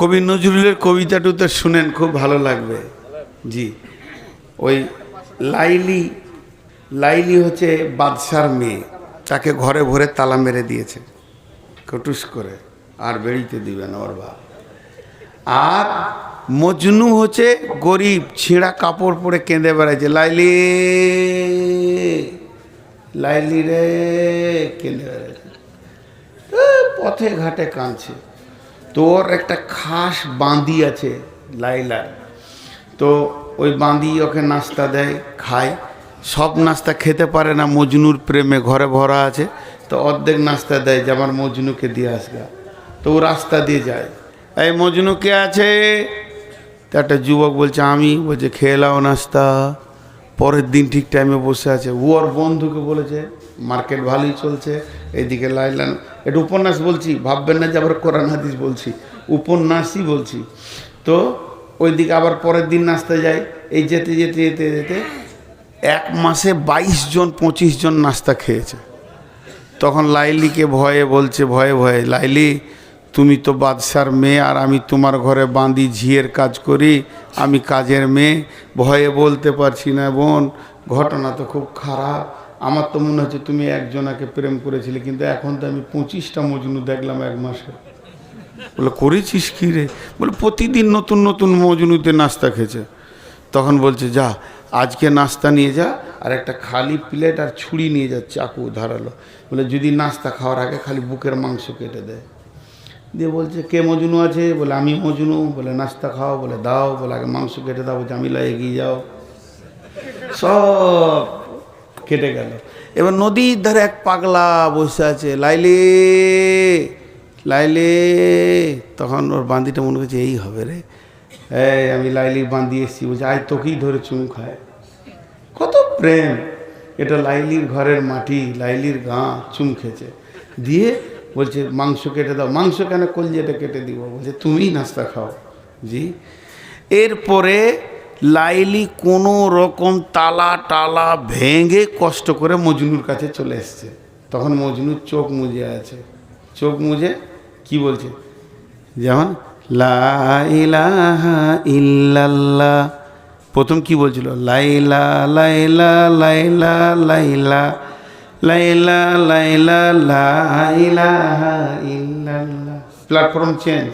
কবি নজরুলের কবিতাটু তো শুনেন খুব ভালো লাগবে। জি। ওই লাইলি লাইলি হচ্ছে বাদশার মেয়ে তাকে ঘরে ভরে তালা মেরে দিয়েছে। কটুস করে আর বেরিতে দিবে না ওর বাপ। আর মজনু হচ্ছে গরিব ছিঁড়া কাপড় পরে কেঁদে বেড়াচ্ছে লাইলি লাইলি রে কেঁদে বেড়াচ্ছে এ, পথে ঘাটে কাঁদছে। তোর একটা খাস বাঁদি আছে, লাইলার। তো ওই বাঁদি ওকে নাস্তা দেয়, খায়। সব নাস্তা খেতে পারে না, মজনুর প্রেমে ঘরে ভরা আছে। তো অর্ধেক নাস্তা দেয়, যে আমার মজনুকে দিয়ে আসগা। তো ও রাস্তা দিয়ে যায়। এই মজনু কে আছে? তো একটা যুবক বলছে, আমি। বলছে, খেয়ে নাস্তা। পরের দিন ঠিক টাইমে বসে আছে। ও ওর বন্ধুকে বলেছে মার্কেট ভালোই চলছে, এইদিকে লাইলান এটা উপন্যাস বলছি, ভাববেন না যে আবার কোরআন হাদিস বলছি, উপন্যাসই বলছি। তো ওইদিকে আবার পরের দিন নাচতে যায় এই যেতে যেতে যেতে যেতে এক মাসে বাইশ জন, পঁচিশ জন নাস্তা খেয়েছে। তখন লাইলিকে ভয়ে বলছে, ভয়ে ভয়ে, লাইলি, তুমি তো বাদশার মেয়ে আর আমি তোমার ঘরে বাঁধি ঝিয়ের কাজ করি, আমি কাজের মেয়ে। ভয়ে বলতে পারছি না বোন, ঘটনা তো খুব খারাপ। আমার তো মনে হচ্ছে তুমি একজনাকে প্রেম করেছিলে, কিন্তু এখন তো আমি পঁচিশটা মজনু দেখলাম এক মাসে। বলে, করেছিস কী রে? বলে, প্রতিদিন নতুন নতুন মজনুতে নাস্তা খেয়েছে। তখন বলছে, যা, আজকে নাস্তা নিয়ে যা, আর একটা খালি প্লেট আর ছুরি নিয়ে যা, চাকু ধারালো। বলে, যদি নাস্তা খাওয়ার আগে খালি বুকের মাংস কেটে দেয় দিয়ে বলছে, কে মজনু আছে? বলে, আমি মজনু। বলে, নাস্তা খাও। বলে, দাও। বলে, আগে মাংস কেটে দাও বলছে আমি লা এগিয়ে যাও। সব কেটে গেল। এবার নদীর ধারে এক পাগলা বসে আছে, লাইলে লাইলে। তখন ওর বান্দিটা মনে করছে, এই হবে রে। এই, আমি লাইলি বান্দি এসেছি। বলছে, আয়, তোকেই ধরে চুমু খায়। কত প্রেম! এটা লাইলির ঘরের মাটি, লাইলির গা, চুম খেয়েছে। দিয়ে, বলছে, মাংস কেটে দাও। মাংস কেন কলজেটা কেটে দিব? বলছে, তুমিই নাস্তা খাও। জি। এরপরে লাইলি কোনো রকম তালা টালা ভেঙে কষ্ট করে মজনুর কাছে চলে এসছে। তখন মজনুর চোখ মুজে আছে। চোখ মুজে কি বলছে? যেমন ইল্লাল্লাহ। প্রথম কি বলছিল? লাইলা লাইলা লাইলা লাইলা লাইলা লাইলা ইল্লাল্লাহ। প্ল্যাটফর্ম চেঞ্জ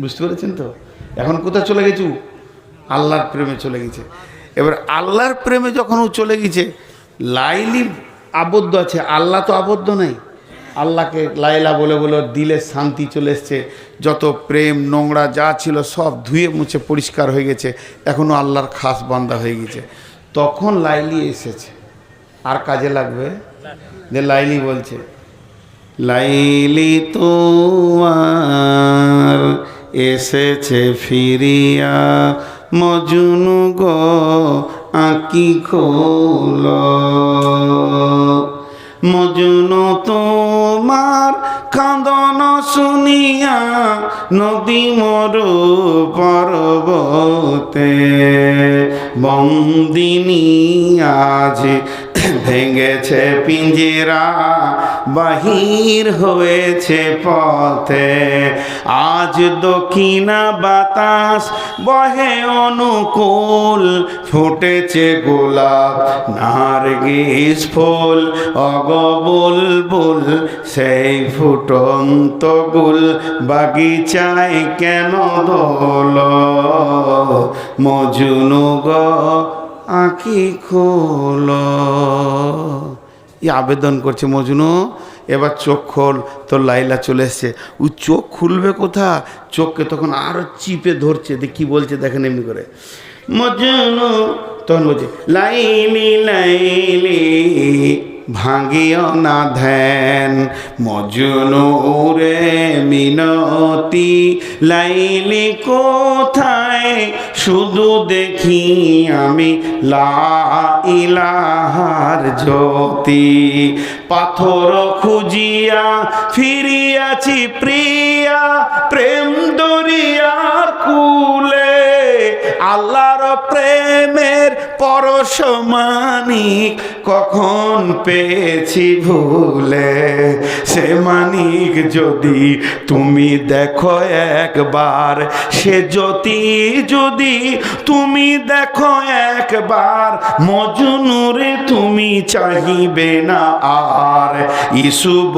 বুঝতে পেরেছেন তো? এখন কোথায় চলে গেছু? আল্লাহর প্রেমে চলে গেছে। এবার আল্লাহর প্রেমে যখন ও চলে গেছে, লাইলি আবদ্ধ আছে। আল্লাহ তো আবদ্ধ নেই। আল্লাহকে লাইলা বলে বলে দিলে শান্তি চলে এসছে। যত প্রেম, নোংরা যা ছিল সব ধুয়ে মুছে পরিষ্কার হয়ে গেছে। এখনও আল্লাহর খাস বান্দা হয়ে গেছে। তখন লাইলি এসেছে। আর কাজে লাগবে? যে লাইলি বলছে, লাইলি তোমার এসেছে ফিরিয়া মজনু গ আঁকি খোল। মজুনু তোমার কাঁদন শুনিয়া নদী মরু পর্বতে বন্দিনী আজ ভেঙেছে পিঞ্জিরা, বাহির হয়েছে পথে। আজ দক্ষিণা বাতাস বহে অনুকূল, ফুটেছে গোলাপ, নার্গিস ফুল, অগবুল বুল, সেই ফুটন্ত গুল বাগিচায় কেন দোল মজুনু গ আঁকি খোল। এই আবেদন করছে মজনু, এবার চোখ খোল, তোর লাইলা চলে এসছে। ও চোখ খুলবে কোথা চোখকে তখন আরও চিপে ধরছে দেখ কি বলছে দেখেন এমনি করে। মজনু, তখন বলছে, লাইলি লাইলি ভাঙিও না ধ্যান, মজনু রে মিনতি, লাইলি কোথায়? শুধু দেখি আমি লা ইলাহার জ্যোতি। পাথর খুঁজিয়া ফিরিয়াছি প্রিয়া, প্রেম দরিয়ার কুলে। আল্লাহর প্রেমের পরশমানিক কখন পেয়েছি ভুলে? সে মানিক যদি তুমি দেখো একবার, সে জ্যোতি যদি তুমি দেখো একবার, মজনুরে তুমি চাহিবে না আর। ইসুব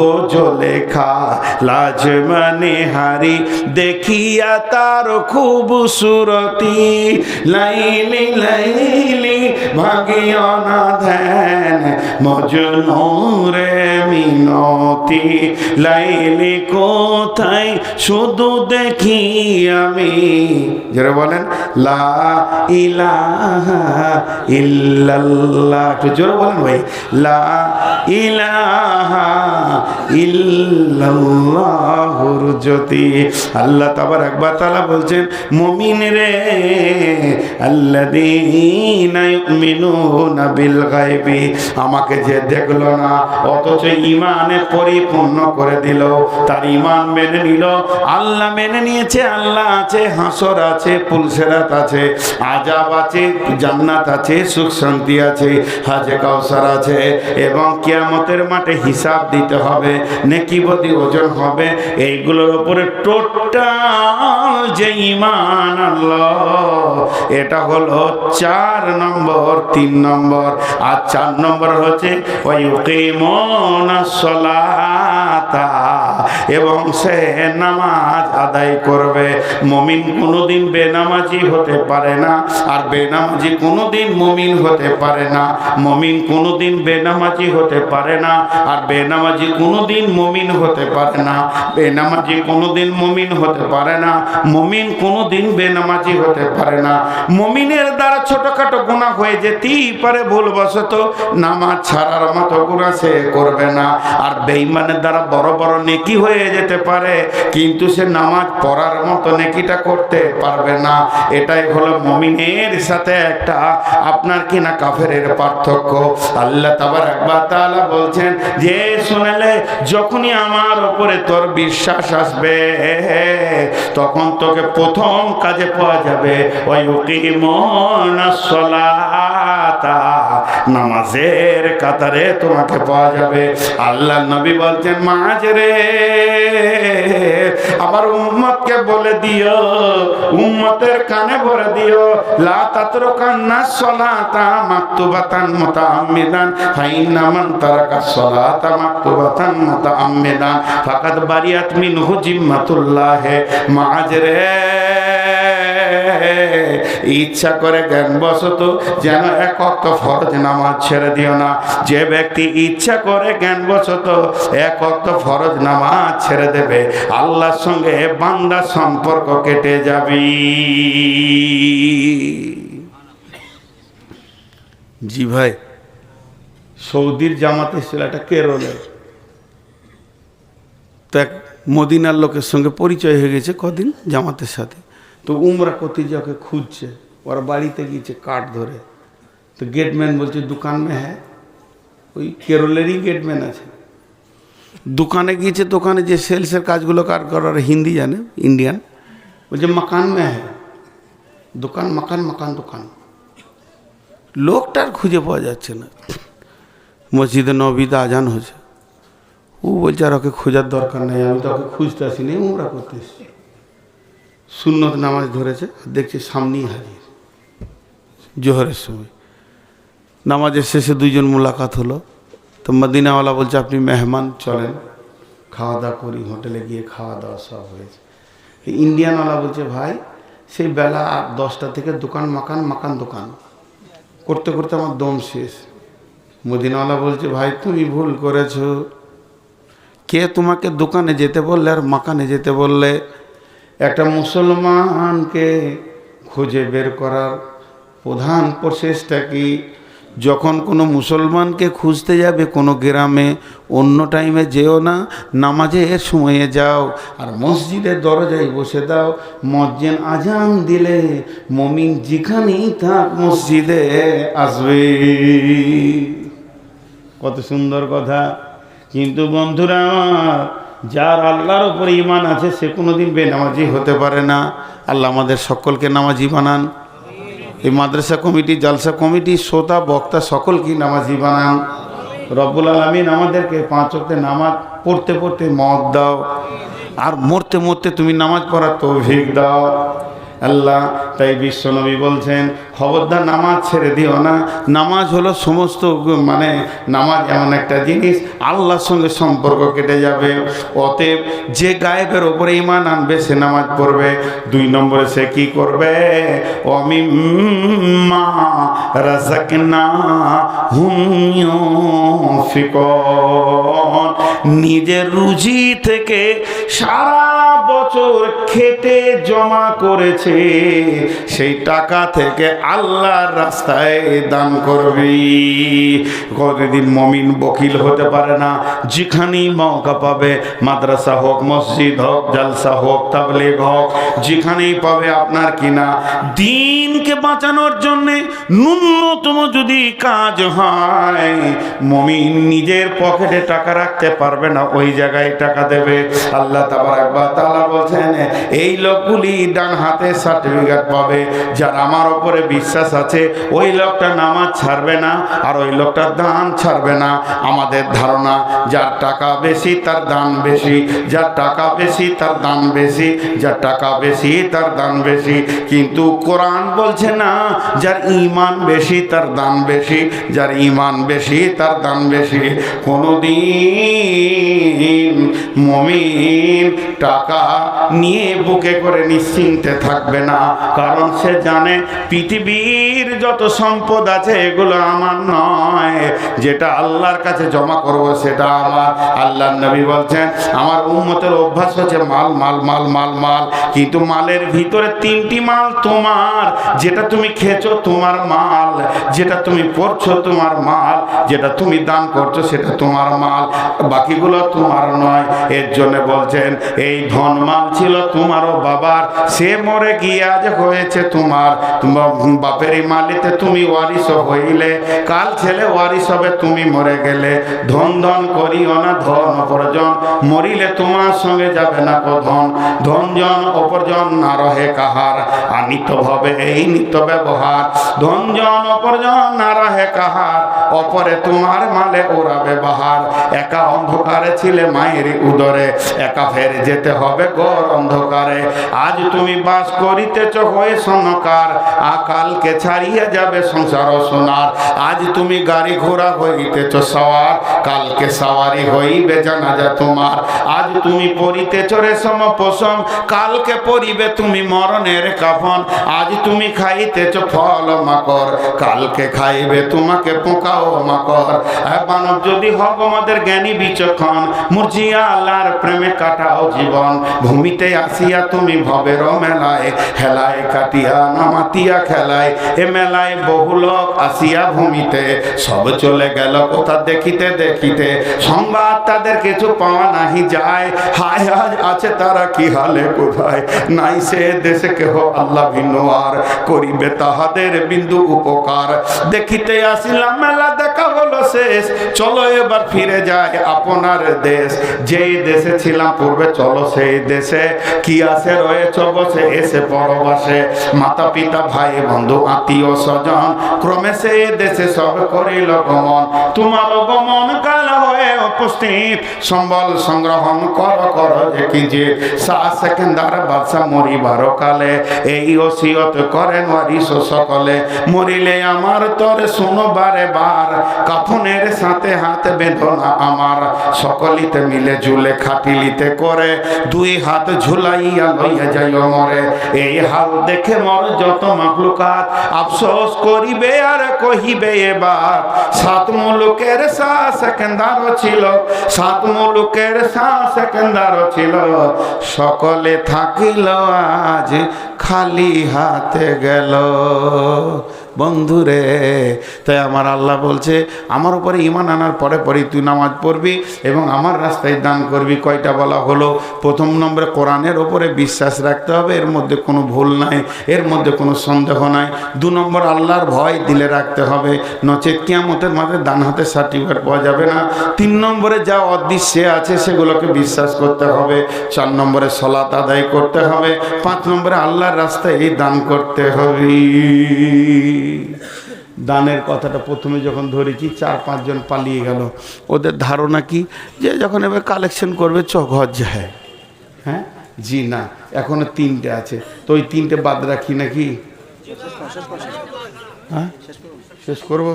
লেখা, লাজ মানে হারি, দেখিয়া তার খুব সুরতি। লাইলি লাইলি ভাগিও না ধ্যান মিনতি। লাইলি কোথায় শুধু দেখি আমি? যারা বলেন, লা ইলাহা ইল্লাল্লাহ। একটু জোরে বলেন ভাই, লা ইলাহা ইল্লাল্লাহুর জ্যোতি। আল্লাহ তাবার একবার তালা বলছেন, মুমিন রে, আল্লাযীনা আমাকে যে দেখল না, অথচ ইমানে পরিপূর্ণ করে দিল। তার ইমান মেনে নিল। আল্লাহ মেনে নিয়েছে, আল্লাহ আছে, হাসর আছে, পুলসেরাত আছে আজাব আছে, জান্নাত আছে, সুখ শান্তি আছে, হাজে কাউসার আছে, এবং কিয়ামতের মাঠে হিসাব দিতে হবে নেকিবদি ওজন হবে। এইগুলোর উপরে টোটাল যে ইমান আল্লাহ, এটা হলো চার নম্বর তিন নম্বর আর চার নম্বর হচ্ছে ওই সলাতা। এবং সে নামাজ আদায় করবে। মমিন কোনোদিন বেনামাজি হতে পারে না, আর বেনামাজি কোনোদিন মমিন হতে পারে না। মমিন কোনোদিন বেনামাজি হতে পারে না, আর বেনামাজি কোনোদিন মমিন হতে পারে না। বেনামাজি কোনোদিন মমিন হতে পারে না, মমিন কোনোদিন বেনামাজি হতে পারে না। মমিনের দ্বারা ছোটখাটো গুণা হয়ে যেতেই পারে ভুলবশত, নামাজ ছাড়ার মতো গুণা সে করবে না। আর বেঈমানের দ্বারা বড় বড় নেকি হয়ে যেতে পারে। কিন্তু সে নামাজ পড়ার মতো নেকিটা করতে পারবে না। এটাই হলো মমিনের সাথে একটা আপনার কিনা কাফেরের পার্থক্য। আল্লাহ তাবার একবার তাআলা বলছেন, যে শুনেলে যখনই আমার উপরে তোর বিশ্বাস আসবে, তখন তোকে প্রথম কাজে পাওয়া যাবে। ওই সলাতা। নামাজের কাতারে তোমাকে পাওয়া যাবে। আল্লাহ নবী বলছেন, মাঝ রে আমার উম্মতকে বলে দিও, উম্মতের কানে ভরে দিও, লা তাতরুকান্না সলাতা মাকতুবাতান মুতাআম্মিদান ফাইন্না মান তারাকা সলাতা মাকতুবাতান মুতাআম্মিদান। ফাকাদ বারিয়াত মিনহু জিম্মাতুল্লাহ মাঝ রে ইচ্ছা করে জ্ঞান বশত যেন এক অক্ত ফরজ নামাজ ছেড়ে দিও না। যে ব্যক্তি ইচ্ছা করে জ্ঞান বশত এক অক্ত ফরজ নামাজ ছেড়ে দেবে, আল্লাহর সঙ্গে বান্দা সম্পর্ক কেটে যাবি। জি ভাই, সৌদির জামাতে ছেলেটা কেরলে তো এক মদিনার লোকের সঙ্গে পরিচয় হয়ে গেছে কদিন জামাতের সাথে? তো উমরা করতে যে খুঁজছে, ওরা বাড়িতে গিয়েছে কাঠ ধরে। তো গেটম্যান বলছে, দোকান মে হ্যাঁ ওই কেরলেরই গেটম্যান আছে। দোকানে গিয়েছে, দোকানে যে সেলসের কাজগুলো কার করার হিন্দি জানে, ইন্ডিয়ান। বলছে, মাকান মে হ্যাঁ দোকান, মাকান মাকান দোকান। লোকটার খুঁজে পাওয়া যাচ্ছে না। মসজিদে নবীতে আজান হচ্ছে ও বলছে, আর ওকে খোঁজার দরকার নেই, আমি তো ওকে খুঁজতে আসিনি, উমরা করতে এসেছি। সুন্নত নামাজ ধরেছে, দেখছি সামনেই হাজির। জোহরের সময়। নামাজের শেষে দুইজন মোলাকাত হলো। তো মদিনাওয়ালা বলছে, আপনি মেহমান, চলেন। খাওয়া দাওয়া করি, হোটেলে গিয়ে খাওয়া দাওয়া সব হয়েছে। ইন্ডিয়ানওয়ালা বলছে, ভাই, সেই বেলা দশটা থেকে দোকান, মাকান মাকান, দোকান। করতে করতে আমার দম শেষ। মদিনাওয়ালা বলছে, ভাই, তুমি ভুল করেছ। কে তোমাকে দোকানে যেতে বললে আর মাকানে যেতে বললে? একটা মুসলমানকে খুঁজে বের করার প্রধান প্রচেষ্টা কি? যখন কোনো মুসলমানকে খুঁজতে যাবে কোনো গ্রামে, অন্য টাইমে যেও না, নামাজের সময়ে যাও, আর মসজিদের দরজায় বসে দাও, মসজিদ আজান দিলে মমিন যেখানেই থাক মসজিদে আসবে। কত সুন্দর কথা। কিন্তু বন্ধুরা আমার যার আল্লাহর উপরে ইমান আছে, সে কোনো কোনোদিন বেনামাজি হতে পারে না। আল্লাহ আমাদের সকলকে নামাজি বানান। এই মাদ্রাসা কমিটি, জালসা কমিটি, শ্রোতা, বক্তা সকলকে নামাজি বানান। রব্বুল আলমিন আমাদেরকে পাঁচ অক্টে নামাজ পড়তে পড়তে মত দাও। আর মরতে মরতে তুমি নামাজ পড়ার তৌভিক দাও। আল্লাহ, তাই বিশ্বনবী বলছেন, খবরদার নামাজ ছেড়ে দিও না। নামাজ হলো সমস্ত মানে নামাজ এমন একটা জিনিস, আল্লাহর সঙ্গে সম্পর্ক কেটে যাবে। অতএব যে গায়েবের ওপরে ইমান আনবে, সে নামাজ পড়বে। দুই নম্বরে সে কি করবে? অমি মা রাজাকনা হুম নিজের রুজি থেকে সারা বছর খেটে জমা করেছে সেই টাকা থেকে আল্লাহর রাস্তায় দান করবি। কতদিন মমিন বকিল হতে পারে না। যেখানেই মৌকা পাবে, মাদ্রাসা হোক, মসজিদ হোক, জালসা হোক, তাবলিগ হোক, যেখানেই পাবে আপনার কিনা। দিনকে বাঁচানোর জন্যে ন্যূনতম যদি কাজ হয়, মমিন নিজের পকেটে টাকা রাখতে পারবে না, ওই জায়গায় টাকা দেবে। আল্লাহ তাবারাক তাআলা বলছেন, এই লোকগুলি ডান হাতে সার্টিফিকেট পাবে। যার আমার ওপরে বিশ্বাস আছে, ওই লোকটা নামাজ ছাড়বে না, আর ওই লোকটা দান ছাড়বে না। আমাদের ধারণা, যার টাকা বেশি, তার দান বেশি। যার টাকা বেশি, তার দান বেশি। যার টাকা বেশি, তার দান বেশি। কিন্তু কোরআন বলছে না, যার ইমান বেশি, তার দান বেশি। যার ইমান বেশি, তার দান বেশি। কোনোদিন মমিন টাকা নিয়ে বুকে করে নিশ্চিন্তে থাকবে না। কারণ সে জানে পৃথিবীর যত সম্পদ আছে এগুলো আমার নয়। যেটা আল্লাহর কাছে জমা করব সেটা আমার। আল্লাহ নবী বলছেন, আমার উম্মতের অভ্যাস হচ্ছে মাল মাল মাল মাল মাল। কিন্তু মালের ভিতরে তিনটি মাল তোমার। যেটা তুমি খেয়েছো তোমার মাল। যেটা তুমি পড়ছো তোমার মাল। যেটা তুমি দান করছ সেটা তোমার মাল। বাকিগুলো তোমার নয়। এর জন্য বলছেন, এই ধন মাল ছিল তোমারও বাবার। সে মরে গিয়ে আজ হয়েছে তোমার। তোমার বাপেরই মালিতে তুমি ওয়ারিস হইলে, কাল ছেলে ওয়ারিস হবে, তুমি মরে গেলে। ধন ধন করিও না, ধন অপরজন, মরিলে তোমার সঙ্গে যাবে না ধন ধন জন অপরজন না রহে কাহার? আনিত ভবে এই নিত ব্যবহার। ধন জন অপরজন না রহে কাহার? অপরে তোমার মালে ওরাবে বাহার। একা অন্ধকারে ছিলে মায়ের উদরে। একা ফের যেতে হবে গর অন্ধকারে। আজ তুমি বাস করিতেছ হয়ে সনকার আকালকে ছাড়িয়ে যাবে সংসার সোনার। আজ তুমি গাড়ি ঘোড়া হইতেছ সওয়ার। কালকে সাওয়ারি হইবে জানাজা তোমার। আজ তুমি পরিতেছ রেশম পোষম কালকে পরিবে তুমি মরণের কাফন। আজ তুমি খাইতেছ ফল মাকর কালকে খাইবে তোমাকে মানব যদি আমাদের জ্ঞানী বিচক্ষণ, মুরজিয়া আল্লাহর প্রেমে কাটাও জীবন। ভূমিতে আসিয়া তুমি ভবের মেলায় কাটিয়া নামাতিয়া খেলায়। এ মেলায় বহু লোক আসিয়া ভূমিতে, সব চলে গেল কোথা দেখিতে দেখিতে। সংবাদ তাদের কিছু পাওয়া নাহি যায়। হায় আজ আছে তারা কি হালে কোথায়? নাই সে দেশে কেহ আল্লাহ ভিন্ন আর করিবে তাহাদের বিন্দু উপকার। দেখিতে আসিলাম মেলা দেখা হলো শেষ। চলো এবার ফিরে যায় আপনার দেশ। যেই দেশে ছিলাম পূর্বে, চলো সেই দেশে। কি আছে রয়েছ বসে, এসে পরবাসে। মাতা পিতা, ভাই, বন্ধু, আত্মীয়, স্বজন, ক্রমে সেই দেশে সব করিল গমন। তোমার গমন কাল হয়ে উপস্থিত। সম্বল সংগ্রহণ কর কর কি যে শাহ সেকেন্দার মরিবার কালে। এই সকলে। মরিলে আমার বারে বার। কাফনের সাথে হাত বেঁধনা আমার। সকলিতে মিলে খাটিলিতে করে। দুই হাত ঝুলাইয়া লইয়া যাইও মরে। এই হাল দেখে মর যত মাকলুকাত আফসোস করিবে আর কহিবে এবার। সাত মুলুকের সা সেকেন্দার ছিল সাত মুলুকের সেকেন্দার ছিল। সকলে থাকিল আজ খালি হাতে গেল। বন্ধু রে। তাই আমার আল্লাহ বলছে, আমার উপরে ইমান আনার পরে পরে তুই নামাজ পড়বি এবং আমার রাস্তায় দান করবি। কয়টা বলা হলো? প্রথম নম্বরে কোরআনের ওপরে বিশ্বাস রাখতে হবে, এর মধ্যে কোনো ভুল নাই, এর মধ্যে কোনো সন্দেহ নাই। দু নম্বর, আল্লাহর ভয় দিলে রাখতে হবে, নচেত কিয়ামতের মাঝে ডান হাতে সার্টিফিকেট পাওয়া যাবে না। তিন নম্বরে যা অদৃশ্যে আছে, সেগুলোকে বিশ্বাস করতে হবে। চার নম্বরে সলাত আদায় করতে হবে। পাঁচ নম্বরে আল্লাহর রাস্তায় এই দান করতে হবে। দানের কথাটা প্রথমে যখন ধরেছি চার পাঁচজন পালিয়ে গেল। ওদের ধারণা কি? যে যখন এবার কালেকশন করবে চ ঘর যায়। হ্যাঁ? জি না এখনও তিনটে আছে। তো ওই তিনটে বাদ রাখি নাকি? হ্যাঁ? শেষ করব?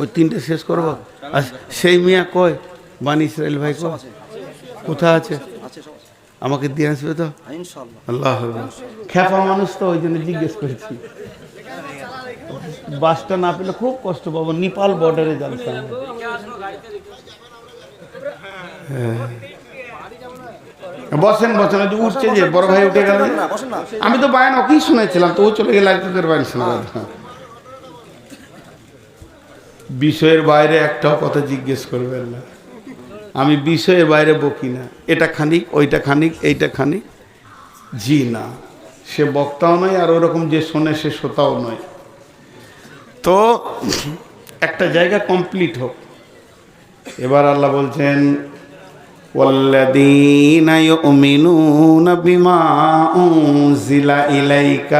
ওই তিনটা শেষ করব। আর সেই মিয়া কয়? বানি ইসরায়েল ভাই কোথায় আছে? আমাকে দিয়ে আসবে তো? হ্যাঁ, আল্লাহ খেপা মানুষ তো ওই জন্য জিজ্ঞেস করেছি। বাসটা না পেলে খুব কষ্ট পাবো নেপাল বর্ডারে যাচ্ছে বসেন বসেন যে উঠছে যে বড় ভাই উঠে গেল বসেন আমি তো বায়ন ওকেই শুনেছিলাম তো ও চলে গেলে আর তোদের বায়ন শোনা বিষয়ের বাইরে একটাও কথা জিজ্ঞেস করবেন না। আমি বিষয়ের বাইরে বকি না এটা খানিক ওইটা খানিক এইটা খানিক জি না সে বক্তাও নয় আর ওরকম যে শোনে সে শ্রোতাও নয় তো একটা জায়গা কমপ্লিট হোক এবার আল্লাহ বলছেন والذين يؤمنون بما أنزل إليك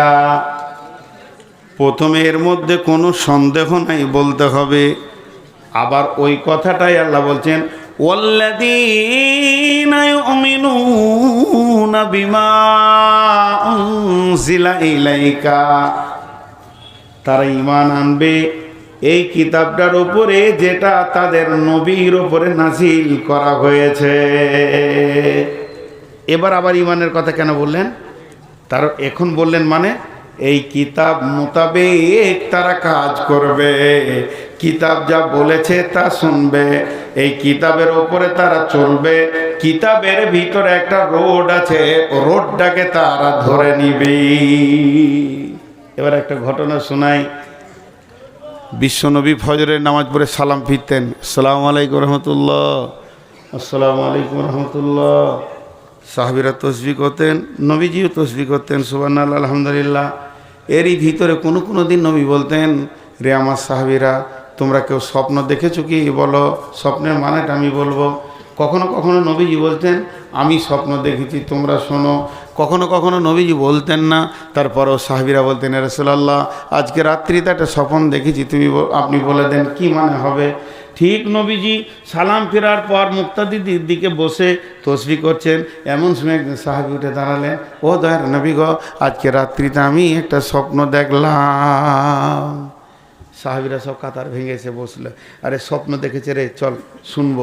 প্রথমে এর মধ্যে কোনো সন্দেহ নাই বলতে হবে আবার ওই কথাটাই আল্লাহ বলছেন والذين يؤمنون بما أنزل إليك তারা ইমান আনবে এই কিতাবটার উপরে যেটা তাদের নবীর উপরে নাজিল করা হয়েছে এবার আবার ইমানের কথা কেন বললেন তার এখন বললেন মানে এই কিতাব মোতাবেক তারা কাজ করবে। কিতাব যা বলেছে তা শুনবে। এই কিতাবের ওপরে তারা চলবে। কিতাবের ভিতরে একটা রোড আছে। রোডটাকে তারা ধরে নিবে। এবার একটা ঘটনা শোনাই। বিশ্বনবী ফজরের নামাজ পড়ে সালাম ফিরতেন। সালাম আলাইকুম রহমতুল্লাহ। আসসালামু আলাইকুম রহমতুল্লাহ। সাহাবিরা তসবি করতেন, নবীজিও তসবি করতেন সুবান আলহামদুলিল্লাহ। এরই ভিতরে কোনো কোনো দিন নবী বলতেন, রে আমার সাহাবিরা, তোমরা কেউ স্বপ্ন দেখেছ কি? বলো, স্বপ্নের মানেটা আমি বলব। কখনো কখনো নবীজি বলতেন, আমি স্বপ্ন দেখেছি, তোমরা শোনো। কখনো কখনো নবীজি বলতেন না, তারপরও সাহাবিরা বলতেন রসুল্লাহ আজকে রাত্রিতে একটা স্বপ্ন দেখেছি, তুমি আপনি বলে দেন কি মানে হবে? ঠিক নবীজি সালাম ফেরার পর মুক্তাদিদির দিকে বসে তসবি করছেন। এমন সময় সাহাবি উঠে দাঁড়ালেন। ও দয়ার নবী গো, আজকে রাত্রিতে আমি একটা স্বপ্ন দেখলাম। সাহাবিরা সব কাতার ভেঙে এসে বসল। আরে স্বপ্ন দেখেছে রে, চল শুনব।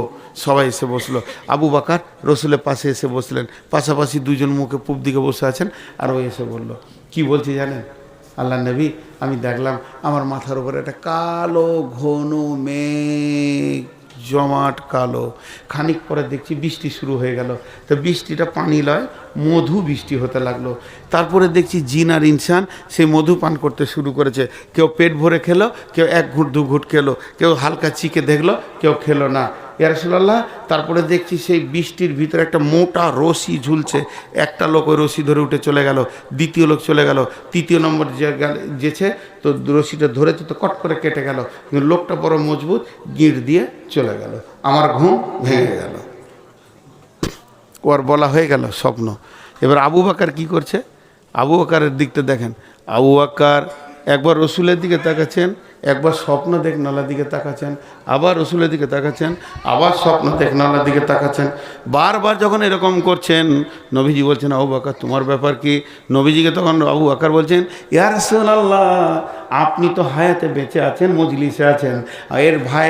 সবাই এসে বসল। আবু বাকার রসুলের পাশে এসে বসলেন। পাশাপাশি দুজন মুখে পূব দিকে বসে আছেন। আর ও এসে বলল, কি বলছি জানেন? আল্লাহ নবী, আমি দেখলাম আমার মাথার উপরে একটা কালো, ঘন মেঘ, জমাট কালো। খানিক পরে দেখছি বৃষ্টি শুরু হয়ে গেল। তো বৃষ্টিটা পানি লয়, মধু বৃষ্টি হতে লাগল। তারপরে দেখছি জিন আর ইনসান সেই মধু পান করতে শুরু করেছে। কেউ পেট ভরে খেলো, কেউ এক ঘুট, দু ঘুট খেলো। কেউ হালকা চিকে দেখল, কেউ খেলো না। ইয়ারসুল্লাহ তারপরে দেখছি সেই বৃষ্টির ভিতরে একটা মোটা রশি ঝুলছে। একটা লোক ওই রশি ধরে উঠে চলে গেল, দ্বিতীয় লোক চলে গেল, তৃতীয় নম্বর যে গেল- যেছে, তো রশিটা ধরেছে, তো কট করে কেটে গেল। কিন্তু লোকটা বড় মজবুত, গিঁট দিয়ে চলে গেল। আমার ঘুম ভেঙে গেল। ওর বলা হয়ে গেল স্বপ্ন। এবার আবু বাকার কি করছে? আবু আকারের দিকটা দেখেন। আবু আকার একবার রসুলের দিকে তাকাচ্ছেন একবার স্বপ্ন দেখ নালার দিকে তাকাচ্ছেন, আবার রসুলের দিকে তাকাচ্ছেন, আবার স্বপ্ন দেখ নালার দিকে তাকাচ্ছেন। বারবার যখন এরকম করছেন, নবীজি বলছেন, আবু বাকার, তোমার ব্যাপার কি? নবীজিকে তখন আবু বাকার বলছেন, ইয়া রাসূলুল্লাহ, আপনি তো হায়াতে বেঁচে আছেন, মজলিসে আছেন। এর ভাই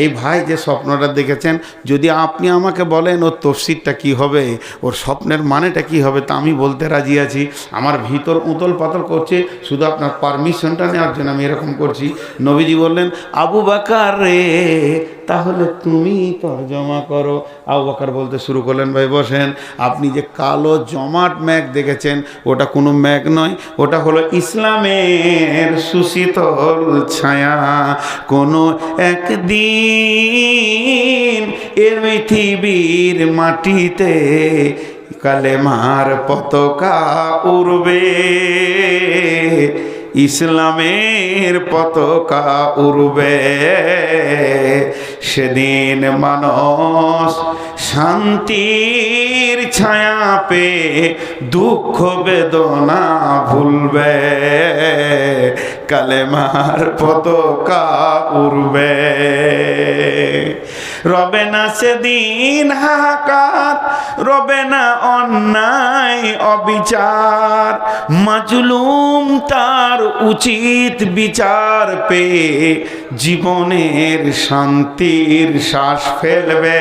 এই ভাই যে স্বপ্নটা দেখেছেন, যদি আপনি আমাকে বলেন, ওর তফসিরটা কি হবে? ওর স্বপ্নের মানেটা কি হবে? তা আমি বলতে রাজি আছি। আমার ভিতর উতল পাতল করছে, শুধু আপনার পারমিশনটা নেওয়ার জন্য আমি এরকম করছি। নবীজি বললেন, আবু বাকার রে, তাহলে তুমি তর্জমা করো। আবু বাকার বলতে শুরু করলেন, ভাই বসেন, আপনি যে কালো জমাট ম্যাগ দেখেছেন, ওটা কোনো ম্যাগ নয়, ওটা হলো ইসলামের সুশীতল ছায়া। কোনো একদিন এ পৃথিবীর মাটিতে কালেমার পতাকা উড়বে। ইসলামের পতাকা উড়বে। সেদিন মানস শান্তির ছায়া পে দুঃখ বেদনা ভুলবে। কালেমার পতাকা উড়বে। রবে না সেদিন হাহাকার, রবে না অন্যায় অবিচার। মাজলুম তার উচিত বিচার পেয়ে জীবনের শান্তির শ্বাস ফেলবে।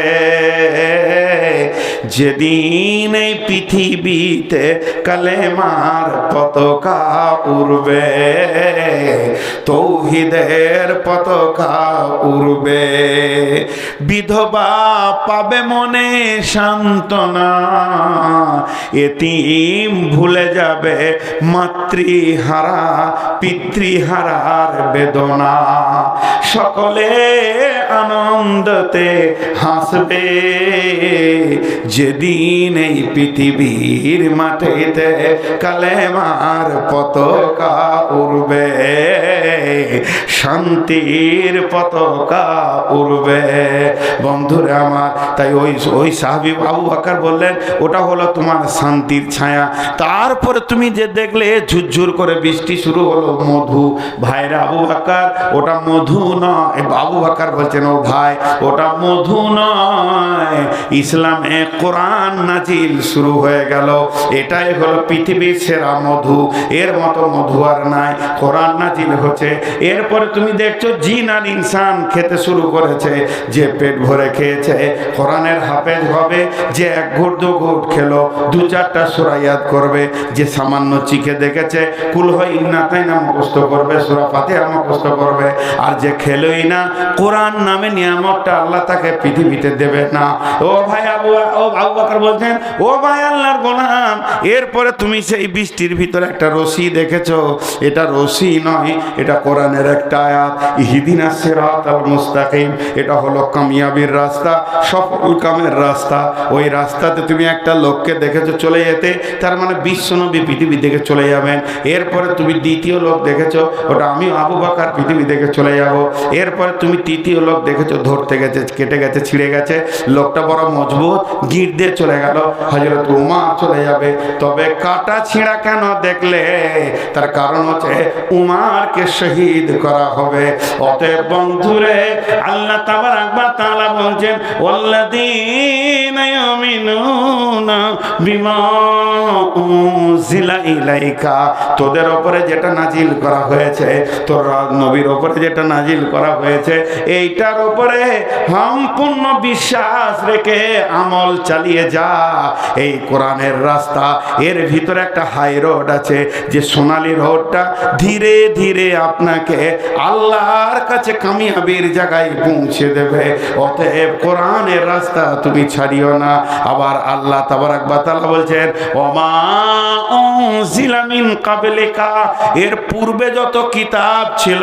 যেদিন এই পৃথিবীতে কালেমার পতাকা উড়বে। তৌহিদের পতাকা উড়বে। বিধবা পাবে মনে সান্ত্বনা। এতিম ভুলে যাবে মাতৃহারা, পিতৃহারার বেদনা। সকলে আনন্দতে হাসবে। যেদিন এই পৃথিবীর মাটিতে কালেমার পতাকা উড়বে। শান্তির পতাকা উড়বে। বন্ধুরে আমার, তাই ওই ওই সাহাবি আবু বাকার বললেন, ওটা হলো তোমার শান্তির ছায়া। তারপরে তুমি যে দেখলে, ঝুরঝুর করে বৃষ্টি শুরু হলো মধু। ভাইরা আবু বাকার, ওটা মধু নয়। বাবু বাকার বলছেন, ও ভাই, ওটা মধু নয়। ইসলামে কোরআন নাজিল শুরু হয়ে গেল। এটাই হলো পৃথিবীর সেরা মধু। এর মতো মধু আর নাই। কোরআন নাজিল হচ্ছে এরপরে তুমি দেখছ জিন আর ইনসান খেতে শুরু করেছে, যে পেট ভরে খেয়েছে। কোরআনের হাফেজ হবে, যে এক ঘুট, দু ঘুট খেলো, দু চারটা সুরাইয়াত করবে, যে সামান্য চিখে দেখেছে, কুল হয় ইন্না তাই না মুখস্থ করবে, সুরা পাতে মুখস্থ করবে, আর যে খেলোই না, কোরআন নামে নিয়ামতটা আল্লাহ তাকে পৃথিবীতে দেবে না। ও ভাই আবু, ও আবু বকর বলছেন, ও ভাই আল্লাহর গোলাম, এরপরে তুমি সেই বৃষ্টির ভিতরে একটা রশি দেখেছ, এটা রশি নয়, এটা কোরআনের একটা আয়াত। ইহিদিনা সিরাত আল মুস্তাকিম, এটা হলো কামিয়াবির রাস্তা সফল কামের রাস্তা। ওই রাস্তাতে তুমি একটা লোককে দেখেছ চলে যেতে, তার মানে বিশ্বনবী পৃথিবী থেকে চলে যাবেন। এরপরে তুমি দ্বিতীয় লোক দেখেছ, ওটা আমি আবু বাকার পৃথিবী থেকে চলে যাব। এরপরে তুমি তৃতীয় লোক দেখেছ, ধরতে গেছে, কেটে গেছে, ছিঁড়ে গেছে। লোকটা বড় মজবুত, গিট দিয়ে চলে গেল। হজরত উমার চলে যাবে। তবে কাটা ছিঁড়া কেন দেখলে? তার কারণ হচ্ছে উমারকে শহীদ করা হবে। অতএব বন্ধুরে, আল্লাহ তাবার আকবার তাআলা বলছেন উনজিলা ইলাইকা। তোদের ওপরে যেটা নাজিল করা হয়েছে, তোর নবীর ওপরে যেটা নাজিল করা হয়েছে, এইটার উপরে সম্পূর্ণ বিশ্বাস রেখে আমল চালিয়ে যা। এই কোরআনের রাস্তা, এর ভিতরে একটা হাই রোড আছে, যে সোনালি রোডটা ধীরে ধীরে আপনাকে আল্লাহর কাছে কামিয়াবির জায়গায় পৌঁছে দেবে। অতএব কোরআনের রাস্তা তুমি ছাড়িও না। আবার আল্লাহ তাবারাক বাতালা বলছেন, ওমা জিলামিন এর পূর্বে যত কিতাব ছিল,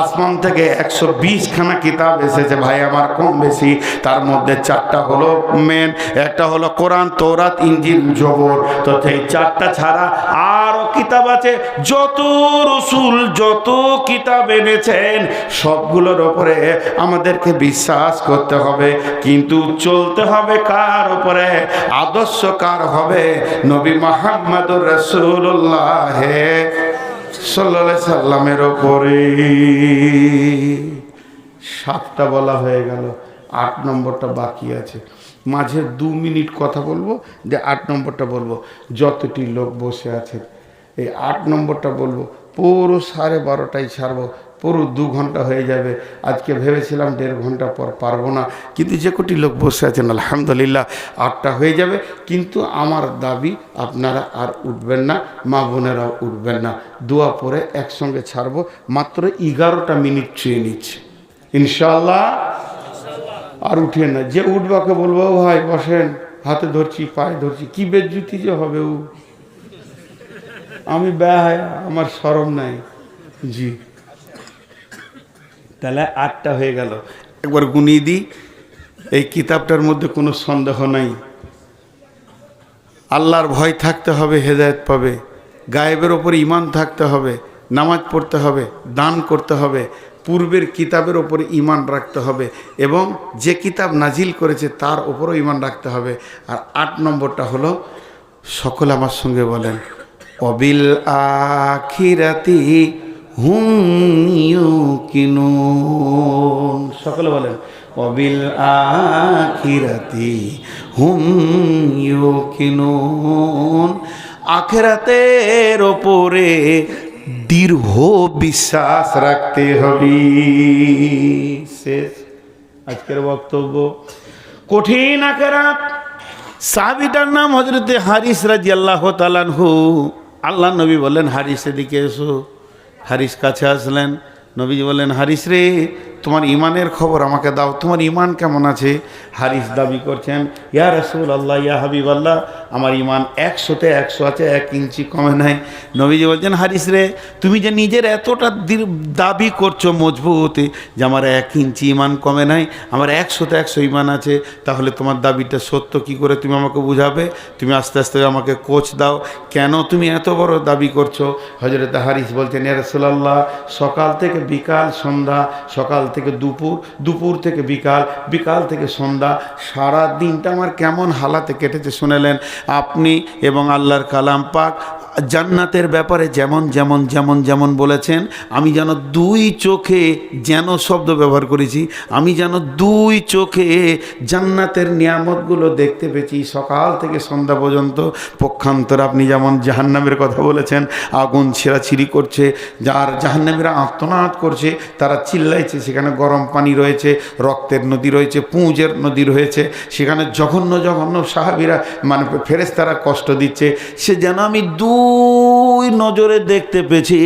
আসমান থেকে একশো বিশ খানা কিতাব এসেছে। ভাই, আমার কম বেশি। তার মধ্যে চারটা হলো মেন একটা হলো কোরআন তোরাত ইঞ্জিন জবর। তো সেই চারটা ছাড়া আরও কিতাব আছে। যত রসুল যত কিতাব এনেছেন, সবগুলোর ওপরে আমাদেরকে বিশ্বাস করতে হবে। কিন্তু চলতে হবে কার ওপরে আদর্শ কার হবে? নবী মোহাম্মদুর রসুল্লাহ সাল্লা সাল্লামের ওপরে সাতটা বলা হয়ে গেল, আট নম্বরটা বাকি আছে। মাঝে দু মিনিট কথা বলব, যে আট নম্বরটা বলব। যতটি লোক বসে আছেন, এই আট নম্বরটা বলব। পুরো সাড়ে বারোটায় ছাড়বো, পুরো দু ঘণ্টা হয়ে যাবে। আজকে ভেবেছিলাম দেড় ঘণ্টা পর পারব না, কিন্তু যে কোটি লোক বসে আছেন, আলহামদুলিল্লাহ আটটা হয়ে যাবে। কিন্তু আমার দাবি, আপনারা আর উঠবেন না, মা বোনেরাও উঠবেন না। দোয়া পরে একসঙ্গে ছাড়বো, মাত্র এগারোটা মিনিট ছুঁয়ে নিচ্ছে। ইনশাল্লাহ আর উঠে না। যে উঠবাকে বলব ভাই, বসেন, হাতে ধরছি, পায়ে ধরছি, কি বেজ্জুতি যে হবে ও। আমি ব্যয়, আমার সরম নাই। জি। তাহলে আটটা হয়ে গেল। একবার গুনিয়ে দিই, এই কিতাবটার মধ্যে কোনো সন্দেহ নাই। আল্লাহর ভয় থাকতে হবে, হেদায়ত পাবে। গায়েবের ওপর ইমান থাকতে হবে, নামাজ পড়তে হবে, দান করতে হবে, পূর্বের কিতাবের ওপরে ইমান রাখতে হবে এবং যে কিতাব নাজিল করেছে তার ওপরও ইমান রাখতে হবে। আর আট নম্বরটা হলো, সকলে আমার সঙ্গে বলেন। অবিল আখিরাতি ইউকিনুন। সকলে বলেন, অবিল আখিরাতি ইউকিনুন। আখেরাতের ওপরে দীর্ঘ বিশ্বাস রাখতে হবে। শেষ। আজকের বক্তব্য। কঠিন আখেরাত। সাহাবিটার নাম হজরতে হারিস রাজি আল্লাহ তালানহু আল্লাহ নবী বললেন হারিসের দিকে এসো। হারিস কাছে আসলেন। নবীজি বললেন, হারিস রে, তোমার ইমানের খবর আমাকে দাও। তোমার ইমান কেমন আছে? হারিস দাবি করছেন, ইয়া রসুল আল্লাহ ইয়া হাবিব আল্লাহ আমার ইমান একশোতে একশো আছে, এক ইঞ্চি কমে নাই। নবীজি বলছেন হারিস রে, তুমি যে নিজের এতটা দাবি করছ মজবুত যে আমার এক ইঞ্চি ইমান কমে নাই, আমার একশোতে একশো ইমান আছে, তাহলে তোমার দাবিটা সত্য কি করে তুমি আমাকে বুঝাবে? তুমি আস্তে আস্তে আমাকে কোচ দাও। কেন তুমি এত বড় দাবি করছ? হজরত হারিস বলছেন, ইয়া রাসূলুল্লাহ, সকাল থেকে বিকাল সন্ধ্যা, সকাল থেকে দুপুর দুপুর থেকে বিকাল বিকাল থেকে সন্ধ্যা সারা দিনটা আমার কেমন হালাতে কেটেছে শুনেলেন। আপনি এবং আল্লাহর কালাম পাক জান্নাতের ব্যাপারে যেমন যেমন যেমন যেমন বলেছেন, আমি যেন দুই চোখে যেন শব্দ ব্যবহার করেছি, আমি যেন দুই চোখে জান্নাতের নিয়ামতগুলো দেখতে পেয়েছি, সকাল থেকে সন্ধ্যা পর্যন্ত পক্ষান্তর আপনি যেমন জাহান্নামের কথা বলেছেন, আগুন ছেঁড়াছিড়ি করছে, যার জাহান্নামীরা আত্মনাদ করছে, তারা চিল্লাইছে, সেখানে গরম পানি রয়েছে, রক্তের নদী রয়েছে, পুঁজের নদী রয়েছে, সেখানে জঘন্য জঘন্য সাহাবিরা মানে ফেরেস্তারা কষ্ট দিচ্ছে, সে যেন আমি দুই Oh. নজরে দেখতে পেয়েছি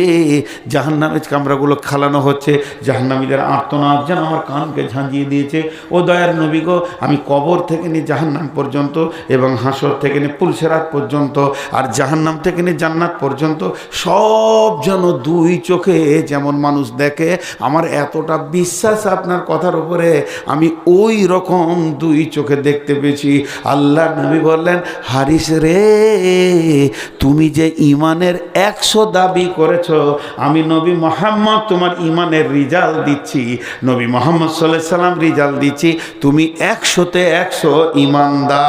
জাহান্নামের কামরাগুলো খালানো হচ্ছে, জাহান্নামীদের আর্তনাদ যেন আমার কানকে ঝাঁঝিয়ে দিয়েছে। ও দয়ার নবী গো, আমি কবর থেকে নিয়ে জাহান্নাম পর্যন্ত এবং হাসর থেকে নিয়ে পুলসেরাত পর্যন্ত আর জাহান্নাম থেকে নিয়ে জান্নাত পর্যন্ত সব যেন দুই চোখে যেমন মানুষ দেখে, আমার এতটা বিশ্বাস আপনার কথার উপরে, আমি ওই রকম দুই চোখে দেখতে পেয়েছি। আল্লাহ নবী বললেন, হারিস রে, তুমি যে ইমানের একশো দাবি করেছ, আমি নবী মোহাম্মদ তোমার ইমানের রিজাল্ট দিচ্ছি। নবী মোহাম্মদ সাল্লাহ সাল্লাম রিজাল্ট দিচ্ছি, তুমি একশোতে একশো ইমানদার।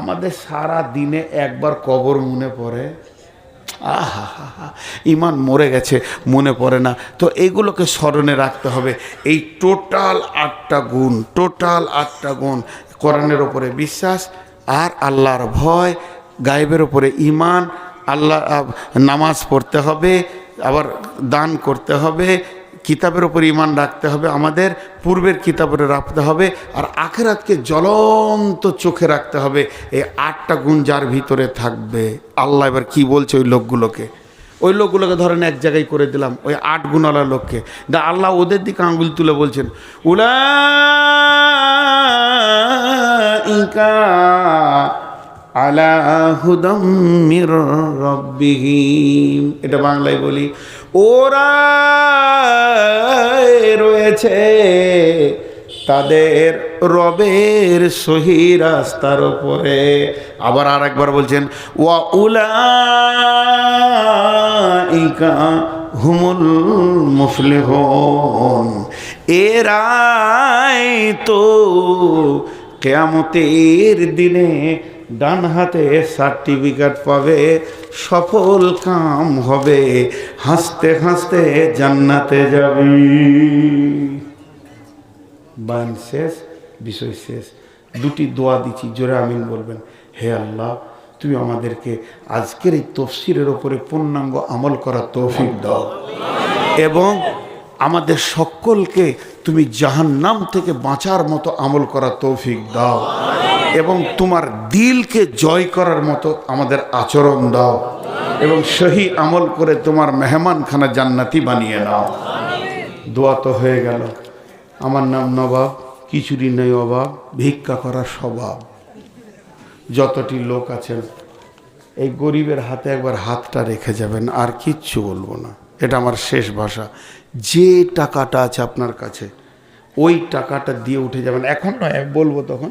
আমাদের সারা দিনে একবার কবর মনে পড়ে। আহা ইমান মরে গেছে, মনে পড়ে না। তো এগুলোকে স্মরণে রাখতে হবে। এই টোটাল আটটা গুণ, টোটাল আটটা গুণ, কোরআনের ওপরে বিশ্বাস আর আল্লাহর ভয় গায়েবের ওপরে ইমান আল্লাহ নামাজ পড়তে হবে, আবার দান করতে হবে, কিতাবের ওপর ইমান রাখতে হবে, আমাদের পূর্বের কিতাবের রাখতে হবে, আর আখেরাতকে জ্বলন্ত চোখে রাখতে হবে। এই আটটা গুণ যার ভিতরে থাকবে। আল্লাহ এবার কি বলছে ওই লোকগুলোকে? ওই লোকগুলোকে ধরেন এক জায়গায় করে দিলাম, ওই আট গুণওয়ালা লোককে। দা আল্লাহ ওদের দিকে আঙ্গুল তুলে বলছেন উলা আলা হুদম মির রব্বিহিম এটা বাংলায় বলি ওরা রয়েছে তাদের রবের সহি রাস্তার ওপরে আবার আর একবার বলছেন, ওয়া উলা ইকা হুমুল মুফলিহন। এরাই তো কেয়ামতের দিনে ডান হাতে সার্টিফিকেট পাবে, সফল কাম হবে। হাসতে হাসতে জান্নাতে যাবি। বান শেষ, বিষয় শেষ। দুটি দোয়া দিচ্ছি, জোরে আমিন বলবেন। হে আল্লাহ, তুমি আমাদেরকে আজকের এই তফসিরের ওপরে পূর্ণাঙ্গ আমল করার তৌফিক দাও। এবং আমাদের সকলকে তুমি জাহান্নাম থেকে বাঁচার মতো আমল করার তৌফিক দাও। এবং তোমার দিলকে জয় করার মতো আমাদের আচরণ দাও এবং সহি আমল করে তোমার মেহমানখানা জান্নাতি বানিয়ে নাও। দোয়া তো হয়ে গেল। আমার নাম নবাব, কিছুরই নেই অভাব, ভিক্ষা করার স্বভাব। যতটি লোক আছেন, এই গরিবের হাতে একবার হাতটা রেখে যাবেন, আর কিচ্ছু বলব না। এটা আমার শেষ ভাষা। যে টাকাটা আছে আপনার কাছে, ওই টাকাটা দিয়ে উঠে যাবেন। এখন নয় বলব তখন।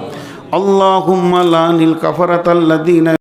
اللهم لعن الكفرة الذين